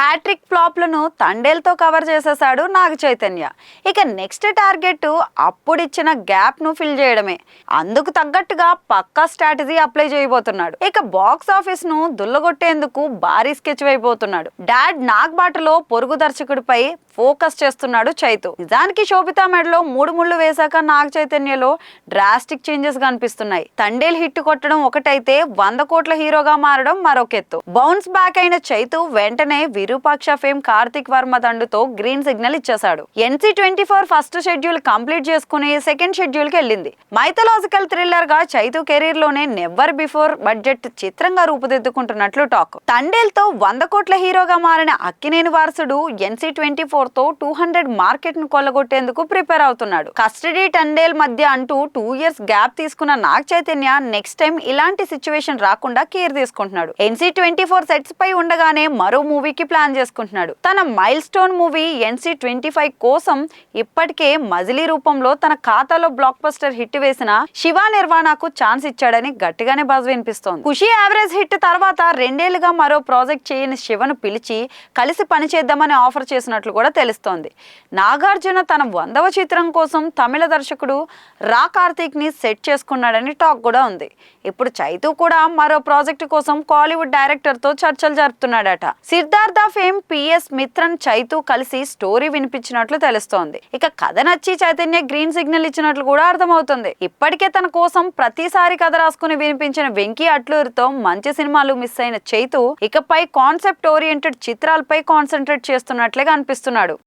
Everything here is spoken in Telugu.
హ్యాట్రిక్ ఫ్లాప్లను తండేలతో కవర్ చేసేశాడు నాగ చైతన్య. ఇక నెక్స్ట్ టార్గెట్ అప్పుడిచ్చిన గ్యాప్ను ఫిల్ చేయడమే. అందుకు తగ్గట్టుగా పక్కా స్ట్రాటజీ అప్లై చేయబోతున్నాడు. ఇక బాక్స్ ఆఫీస్ను దుల్లగొట్టేందుకు భారీ స్కెచ్ అయిపోతున్నాడు. డాడ్ నాగ్ బాటలో పొరుగు దర్శకుడిపై ఫోకస్ చేస్తున్నాడు చైతు. నిజానికి శోభితా మెడలో మూడు ముళ్ళు వేశాక నాగ చైతన్యలో డ్రాస్టిక్ చేంజెస్ కనిపిస్తున్నాయి. తండేల్ హిట్ కొట్టడం ఒకటైతే వంద కోట్ల హీరోగా మారడం మరొక ఎత్తు బౌన్స్ బ్యాక్ అయిన చైతు వెంటనే విరూపాక్ష ఫేమ్ కార్తిక్ వర్మ దండుతో గ్రీన్ సిగ్నల్ ఇచ్చేశాడు. NC twenty four first schedule complete చేసుకుని సెకండ్ షెడ్యూల్కి వెళ్ళింది. మైథలాజికల్ థ్రిల్లర్గా చైతు కెరీర్లోనే నెవర్ బిఫోర్ బడ్జెట్ చిత్రంగా రూపుదిద్దుకుంటున్నట్లు టాక్. తండేల్తో వంద కోట్ల హీరోగా మారిన అక్కినేని వారసుడు ఎన్సీ ట్వంటీ ఫోర్ తో టూ హండ్రెడ్ మార్కెట్ను కొల్లగొట్టేందుకు ప్రిపేర్ అవుతున్నాడు. కస్టడీ టండేల్ మధ్య అంటూ టూ ఇయర్స్ గ్యాప్ తీసుకున్న నాగ్ చైతన్య నెక్స్ట్ టైం ఇలాంటి సిచ్యువేషన్ రాకుండా కేర్ తీసుకుంటున్నాడు. ఎన్సీ ట్వంటీ ఫోర్ సెట్స్ పై ఉండగానే మరో మూవీకి ప్లాన్ చేసుకుంటున్నాడు. తన milestone movie NC twenty five కోసం ఇప్పటికే మజిలీ రూపంలో తన ఖాతాలో బ్లాక్ బస్టర్ హిట్ వేసిన శివ నిర్వాణకు ఛాన్స్ ఇచ్చాడని గట్టిగానే బజ్ వినిపిస్తోంది. ఖుషి యావరేజ్ హిట్ తర్వాత రెండేళ్ళుగా మరో ప్రాజెక్ట్ చేయని శివను పిలిచి కలిసి పనిచేద్దామని ఆఫర్ చేసినట్లు కూడా తెలుస్తోంది. నాగార్జున తన వందవ చిత్రం కోసం తమిళ దర్శకుడు రా కార్తీక్ని సెట్ చేసుకున్నాడని టాక్ కూడా ఉంది. ఇప్పుడు చైతు కూడా మరో ప్రాజెక్టు కోసం కాలీవుడ్ డైరెక్టర్తో చర్చలు జరుపుతున్నాడట. సిద్ధార్థ ఫేమ్ పిఎస్ మిత్రన్ చైతు కలిసి స్టోరీ వినిపించినట్లు తెలుస్తోంది. ఇక కథ నచ్చి చైతన్య గ్రీన్ సిగ్నల్ ఇచ్చినట్లు కూడా అర్థమవుతుంది. ఇప్పటికే తన కోసం ప్రతిసారి కథ రాసుకుని వినిపించిన వెంకీ అట్లూరితో మంచి సినిమాలు మిస్ అయిన చైతు ఇకపై కాన్సెప్ట్ ఓరియంటెడ్ చిత్రాలపై కాన్సన్ట్రేట్ చేస్తున్నట్లే కనిపిస్తున్నాడు